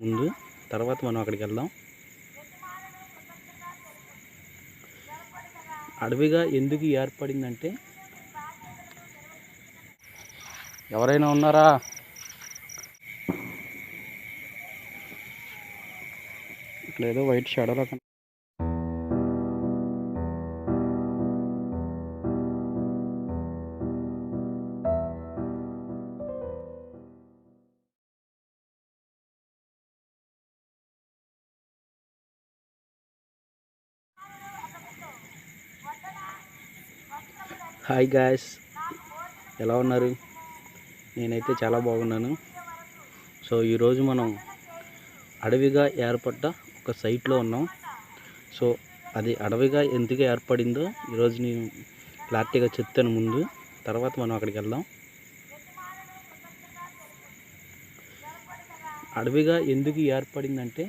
ముందు తర్వాత మనం అక్కడికి వెళ్దాం. అడవిగా ఎందుకు ఏర్పడిందంటే ఎవరైనా ఉన్నారా? ఇక్కడ వైట్ షాడోలో హాయ్ గాయస్. ఎలా ఉన్నారు? నేనైతే చాలా బాగున్నాను. సో ఈరోజు మనం అడవిగా ఏర్పడ్డ ఒక సైట్లో ఉన్నాం. సో అది అడవిగా ఎందుకు ఏర్పడిందో ఈరోజు నేను క్లారిటీగా చెప్తాను ముందు. తర్వాత మనం అక్కడికి వెళ్దాం. అడవిగా ఎందుకు ఏర్పడిందంటే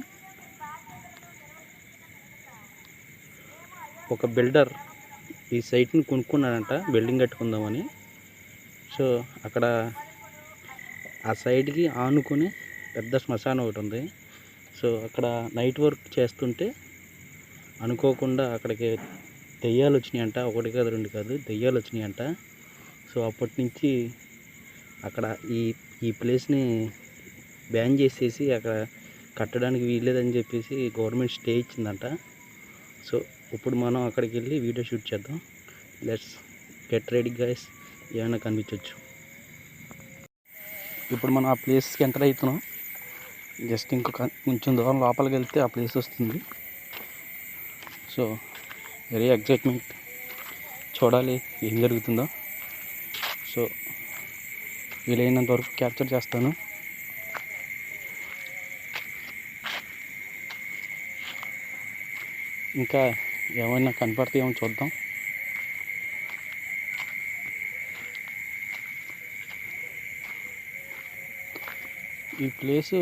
ఒక బిల్డర్ ఈ సైట్ని కొనుక్కున్నారంట బిల్డింగ్ కట్టుకుందామని. సో అక్కడ ఆ సైడ్కి ఆనుకునే పెద్ద శ్మశానం ఒకటి ఉంది. సో అక్కడ నైట్ వర్క్ చేస్తుంటే అనుకోకుండా అక్కడికి దెయ్యాలు వచ్చినాయంట. ఒకటి కాదు రెండు కాదు దెయ్యాలు వచ్చినాయంట. సో అప్పటి నుంచి అక్కడ ఈ ఈ ప్లేస్ని బ్యాన్ చేసేసి అక్కడ కట్టడానికి వీల్లేదని చెప్పేసి గవర్నమెంట్ స్టే ఇచ్చిందంట. సో ఇప్పుడు మనం అక్కడికి వెళ్ళి వీడియో షూట్ చేద్దాం. లెట్స్ గెట్ రెడీ గైస్ ఏమైనా కనిపించవచ్చు ఇప్పుడు మనం ఆ ప్లేస్కి ఎంటర్ అవుతున్నాం. జస్ట్ ఇంకొక కొంచెం దూరం లోపలికి వెళ్తే ఆ ప్లేస్ వస్తుంది. సో వెరీ ఎగ్జైట్మెంట్ చూడాలి ఏం జరుగుతుందో. సో వీలైనంత వరకు క్యాప్చర్ చేస్తాను. ఇంకా ఏమైనా కనపడతాయేమో చూద్దాం. ఈ ప్లేసు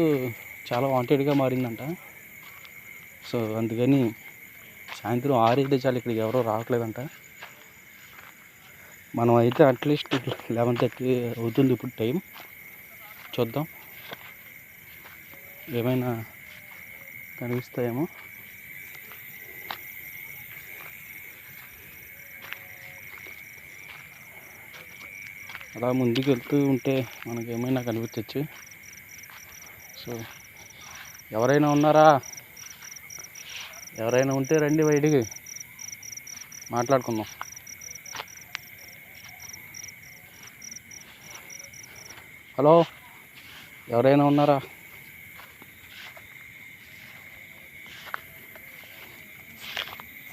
చాలా వాంటెడ్గా మారిందంట. సో అందుకని సాయంత్రం ఆరైతే చాలు ఇక్కడికి ఎవరో రావట్లేదంట. మనం అయితే అట్లీస్ట్ లెవెన్ థర్టీ అవుతుంది ఇప్పుడు టైం. చూద్దాం. ఏమైనా కనిపిస్తాయేమో. అలా ముందుకు వెళ్తూ ఉంటే మనకి ఏమైనా కనిపించవచ్చు సో ఎవరైనా ఉన్నారా? ఎవరైనా ఉంటే రండి బయటికి. మాట్లాడుకుందాం. హలో ఎవరైనా ఉన్నారా?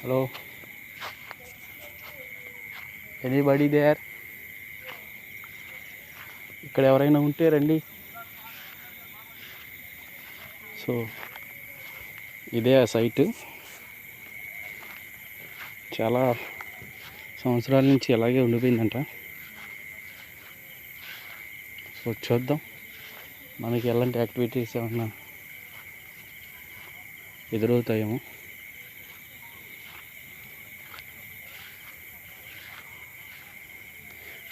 Hello anybody there? ఇక్కడ ఎవరైనా ఉంటే రండి. సో ఇదే ఆ సైట్. చాలా సంవత్సరాల నుంచి ఇలాగే ఉండిపోయిందంట. సో చూద్దాం. మనకి ఎలాంటి యాక్టివిటీస్ ఏమన్నా ఎదురవుతాయేమో.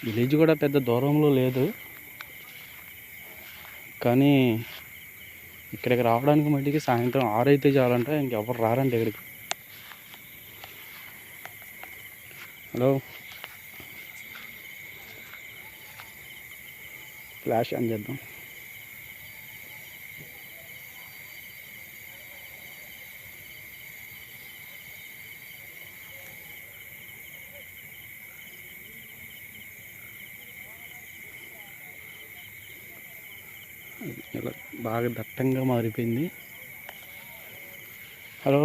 విలేజ్ కూడా పెద్ద దూరంలో లేదు. కానీ ఇక్కడికి రావడానికి మట్టికి సాయంత్రం ఆరు అయితే చాలంటే ఇంకెవరు రారండి ఇక్కడికి. హలో? ఫ్లాష్ ఆన్ చేద్దాం. ఇలా బాగా దట్టంగా మారిపోయింది. హలో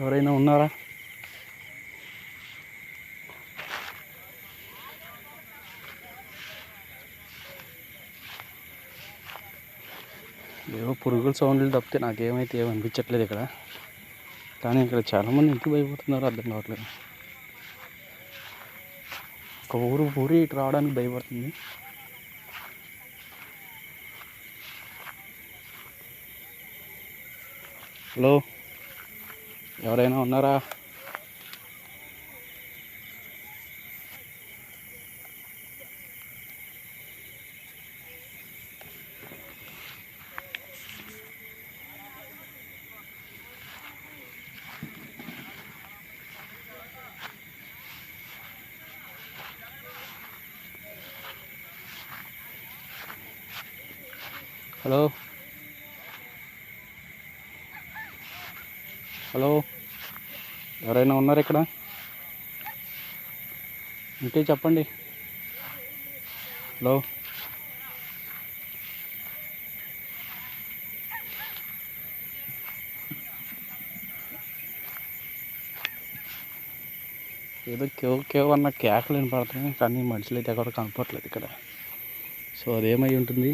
ఎవరైనా ఉన్నారా? ఏవో పురుగుల సౌండ్లు తప్పితే నాకేమైతే ఏమి అనిపించట్లేదు ఇక్కడ. కానీ ఇక్కడ చాలామంది ఎందుకు భయపడుతున్నారో అర్థం కావట్లేదు. ఒక ఊరు ఊరి ఇటు రావడానికి భయపడుతుంది. హలో ఎవరైనా ఉన్నారా హలో హలో ఎవరైనా ఉన్నారు ఇక్కడ? ఉంటే చెప్పండి? హలో. ఏదో కేవ్ కేవ్ అన్న కేకలు వినపడుతున్నాయి కానీ మనుషులు అయితే ఎక్కడ కనపడలేదు ఇక్కడ. సో అదేమై ఉంటుంది?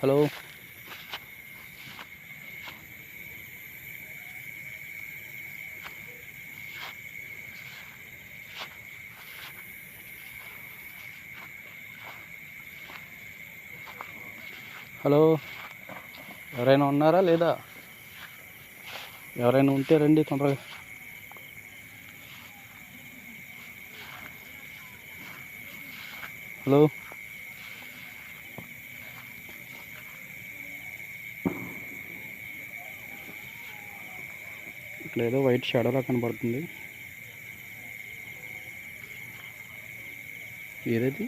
హలో. హలో. ఎవరైనా ఉన్నారా లేదా? ఎవరైనా ఉంటే రండి తొందరగా. హలో. ఇట్లా ఏదో వైట్ షాడోలా కనబడుతుంది. ఏదది?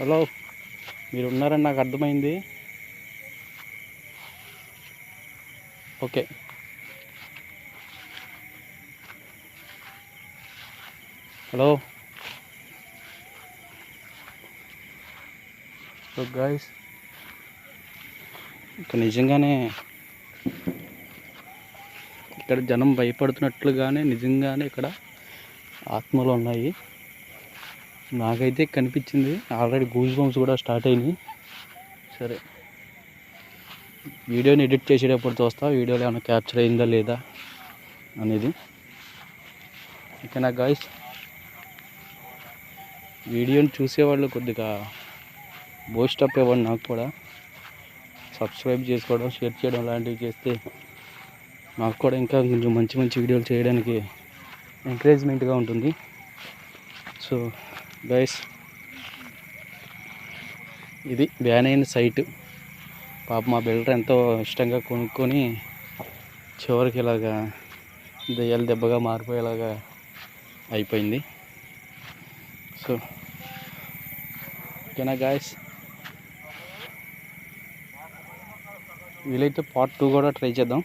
హలో మీరు ఉన్నారని నాకు అర్థమైంది. ఓకే. హలో. సో గాయస్ ఇక్కడ నిజంగానే ఇక్కడ జనం భయపడుతున్నట్లుగానే నిజంగానే ఇక్కడ ఆత్మలు ఉన్నాయి. నాకైతే కనిపించింది. ఆల్రెడీ గూజ్ బంప్స్ కూడా స్టార్ట్ అయినాయి. సరే. వీడియోని ఎడిట్ చేసేటప్పుడు చూస్తా. వీడియోలో ఏమైనా క్యాప్చర్ అయిందా లేదా అనేది. ఓకేనా గాయస్? వీడియోని చూసేవాళ్ళు కొద్దిగా బూస్ట్ అప్ ఇవ్వండి నాకు కూడా. సబ్స్క్రైబ్ చేసుకోవడం షేర్ చేయడం లాంటివి చేస్తే నాకు కూడా ఇంకా కొంచెం మంచి మంచి వీడియోలు చేయడానికి ఎంకరేజ్మెంట్గా ఉంటుంది. సో గైస్ ఇది బ్యాన్ అయిన సైట్ పాప మా బిల్డర్ ఎంతో ఇష్టంగా కొనుక్కొని చివరికి ఇలాగా దెయ్యాలు దెబ్బగా మారిపోయేలాగా అయిపోయింది. సో ఓకేనా గాయస్ వీలైతే పార్ట్ టూ కూడా ట్రై చేద్దాం.